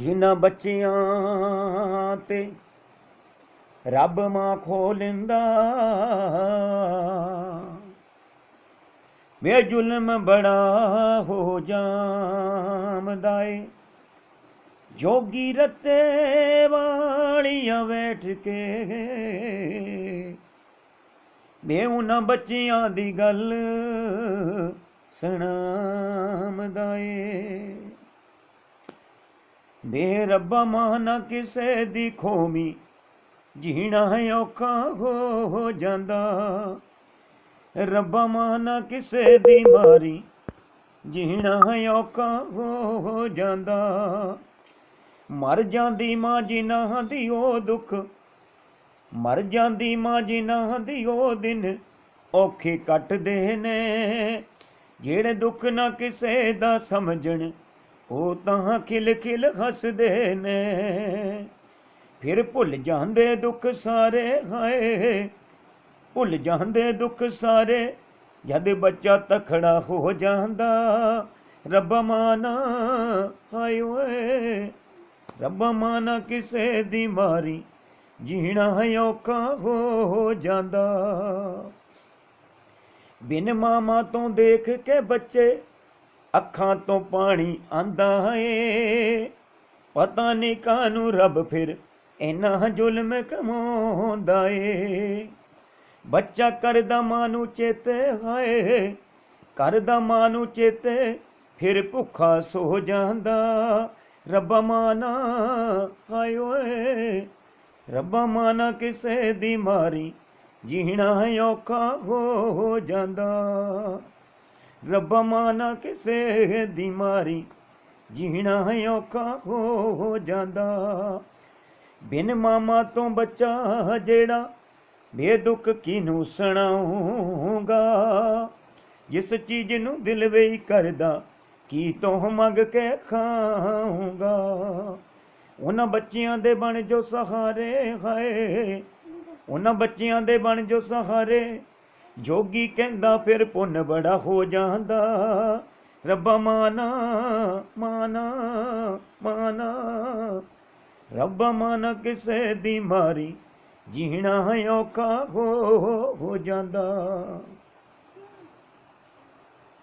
ਜਿਨ੍ਹਾਂ ਬੱਚਿਆਂ ਤੇ ਰੱਬ ਮਾਂ ਖੋ ਵੇ ਜ਼ੁਲਮ ਬੜਾ ਹੋ ਜਾਮਦਾ ਏ। ਜੋਗੀ ਰਤੇ ਵਾਲੀਆਂ ਬੈਠ ਕੇ ਮੈਂ ਉਹਨਾਂ ਬੱਚਿਆਂ ਦੀ ਗੱਲ ਸੁਣਾਮਦਾ ਏ। ਵੇ ਰੱਬਾ ਮਾਨਾ ਕਿਸੇ ਦੀ ਖੋਮੀ, ਜੀਣਾ ਔਖਾ ਹੋ ਜਾਂਦਾ। ਰੱਬਾ ਮਾਨਾ ਕਿਸੇ ਦੀ ਮਾਰੀ, ਜੀਣਾ ਔਖਾ ਹੋ ਜਾਂਦਾ। ਮਰ ਜਾਂਦੀ ਮਾਂ ਜਿਨ੍ਹਾਂ ਦੀ ਉਹ ਦੁੱਖ, ਮਰ ਜਾਂਦੀ ਮਾਂ ਜਿਨ੍ਹਾਂ ਦੀ ਉਹ ਦਿਨ ਔਖੇ ਕੱਟਦੇ ਨੇ। ਜਿਹੜੇ ਦੁੱਖ ਨਾ ਕਿਸੇ ਦਾ ਸਮਝਣ ਉਹ ਤਾਂ ਖਿਲ ਖਿਲ ਹੱਸਦੇ ਨੇ। ਫਿਰ ਭੁੱਲ ਜਾਂਦੇ ਦੁੱਖ ਸਾਰੇ, ਹਾਏ। ਭੁੱਲ ਜਾਂਦੇ ਦੁੱਖ ਸਾਰੇ, ਜਦ ਬੱਚਾ ਤਖੜਾ ਹੋ ਜਾਂਦਾ। ਰੱਬ ਮਾਨਾ, ਹਾਏ ਓਏ। ਰੱਬ ਮਾਨਾ ਕਿਸੇ ਦੀ ਮਾਰੀ, ਜੀਣਾ ਔਖਾ ਹੋ ਜਾਂਦਾ। ਬਿਨ ਮਾਮਾ ਤੋਂ ਦੇਖ ਕੇ ਬੱਚੇ ਅੱਖਾਂ ਤੋਂ ਪਾਣੀ ਆਂਦਾ ਏ ਪਤਾ ਨਹੀਂ ਕਾਨੂੰ ਰੱਬ ਫਿਰ ਇਨਾ ਜ਼ੁਲਮ ਕਮਾਉਂਦਾ ਏ। ਬੱਚਾ ਕਰਦਾ ਮਾਂ ਨੂੰ ਚੇਤੇ ਹਾਏ। ਕਰਦਾ ਮਾਂ ਨੂੰ ਚੇਤੇ ਫਿਰ ਭੁੱਖਾ ਸੋ ਜਾਂਦਾ। ਰੱਬਾ ਮਾਨਾ, ਹਾਏ ਓਏ। ਰੱਬਾ ਮਾਨਾ ਕਿਸੇ ਦੀ ਮਾਰੀ, ਜੀਣਾ ਔਖਾ ਹੋ ਜਾਂਦਾ। ਰੱਬਾ ਮਾਨਾ ਕਿਸੇ ਦੀ ਮਾਰੀ, ਜੀਣਾ ਔਖਾ ਹੋ ਜਾਂਦਾ। ਬਿਨ ਮਾਮਾ ਤੋਂ ਬੱਚਾ ਜਿਹੜਾ, ਬੇਦੁੱਖ ਕਿਨੂੰ ਸੁਣਾਉਂਗਾ ਜਿਸ ਚੀਜ਼ ਨੂੰ ਦਿਲ ਵੇਈ ਕਰਦਾ, ਕੀ ਤੋਂ ਮੰਗ ਕੇ ਖਾਊਂਗਾ? ਉਹਨਾਂ ਬੱਚਿਆਂ ਦੇ ਬਣ ਜੋ ਸਹਾਰੇ ਹੈ ਉਹਨਾਂ ਬੱਚਿਆਂ ਦੇ ਬਣ ਜੋ ਸਹਾਰੇ ਜੋਗੀ ਕਹਿੰਦਾ ਫਿਰ ਪੁੰਨ ਬੜਾ ਹੋ ਜਾਂਦਾ। ਰੱਬਾ ਮਾਨਾ ਮਾਨਾ ਮਾਨਾ। ਰੱਬਾ ਮਾਨਾ ਕਿਸੇ ਦੀ ਮਾਰੀ, ਜੀਣਾ ਔਖਾ ਹੋ ਹੋ ਜਾਂਦਾ।